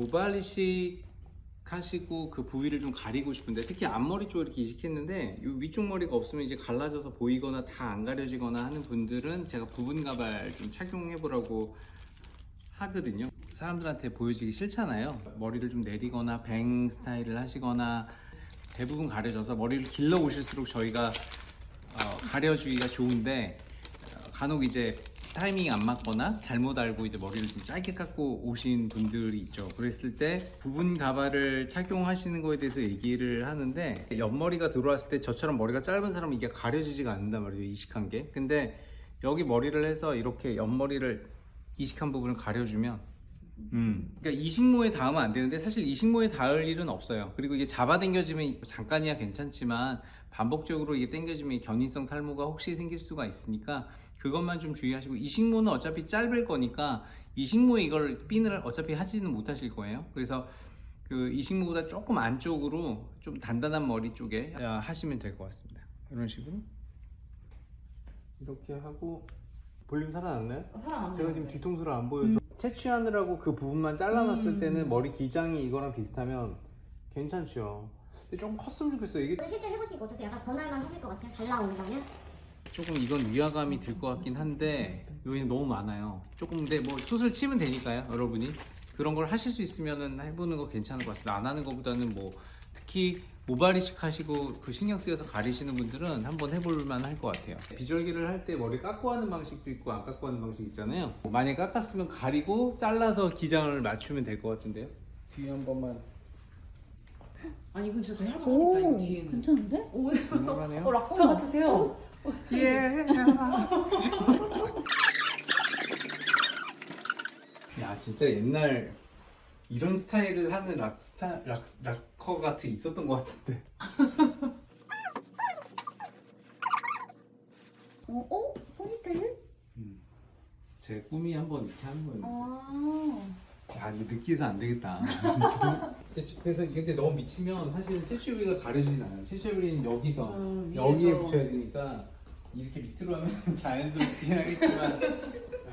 모발이식 하시고 그 부위를 좀 가리고 싶은데 특히 앞머리 쪽 이렇게 이식했는데 이 위쪽 머리가 없으면 이제 갈라져서 보이거나 다 안 가려지거나 하는 분들은 제가 부분 가발 좀 착용해 보라고 하거든요. 사람들한테 보여지기 싫잖아요. 머리를 좀 내리거나 뱅 스타일을 하시거나 대부분 가려져서 머리를 길러 오실수록 저희가 어, 가려주기가 좋은데 어, 간혹 이제 타이밍이 안 맞거나 잘못 알고 이제 머리를 좀 짧게 깎고 오신 분들이 있죠. 그랬을 때 부분 가발을 착용하시는 거에 대해서 얘기를 하는데 옆머리가 들어왔을 때 저처럼 머리가 짧은 사람은 이게 가려지지가 않는단 말이죠. 이식한 게. 근데 여기 머리를 해서 이렇게 옆머리를 이식한 부분을 가려주면 음. 그러니까 이식모에 닿으면 안 되는데 사실 이식모에 닿을 일은 없어요. 그리고 이게 잡아당겨지면 잠깐이야 괜찮지만 반복적으로 이게 당겨지면 견인성 탈모가 혹시 생길 수가 있으니까 그것만 좀 주의하시고 이식모는 어차피 짧을 거니까 이식모에 이걸 핀을 어차피 하지는 못하실 거예요. 그래서 그 이식모보다 조금 안쪽으로 좀 단단한 머리 쪽에 아, 하시면 될 것 같습니다. 이런 식으로 이렇게 하고 볼륨 살아났나요? 살아남네. 제가 지금 뒤통수를 안 보여서 채취하느라고 그 부분만 잘라놨을 음. 때는 머리 기장이 이거랑 비슷하면 괜찮죠. 근데 좀 컸으면 좋겠어요. 이게 실제로 해보시니까 어떠세요? 약간 권할만 하실 것 같아요? 잘 나온다면? 조금 이건 위화감이 들 것 같긴 한데 여기는 너무 많아요. 조금 근데 뭐 수술 치면 되니까요, 여러분이 그런 걸 하실 수 있으면은 해보는 거 괜찮을 것 같습니다. 안 하는 것보다는 뭐 특히 모발 이식 하시고 그 신경 쓰여서 가리시는 분들은 한번 해볼 만 할 것 같아요. 비절기를 할 때 머리 깎고 하는 방식도 있고 안 깎고 하는 방식 있잖아요. 만약에 깎았으면 가리고 잘라서 기장을 맞추면 될 것 같은데요. 뒤에 한 번만 아니 이건 진짜 더 할만하겠다 오, 이거 뒤에는. 괜찮은데? 오, 할만하네요. 어 락스타 같으세요? 예. 야 진짜 옛날 이런 스타일을 하는 락스타 락 락커 같은 있었던 것 같은데. 어, 어? 포니테일? 음. 제 꿈이 한번 이렇게 하는 거예요. 아. 야 이거 느끼해서 안 되겠다. 그래서 근데 너무 미치면 사실 채취부위가 가려지진 않아요. 채취부위는 여기서 음, 여기에 위에서. 붙여야 되니까 이렇게 밑으로 하면 자연스럽긴 하겠지만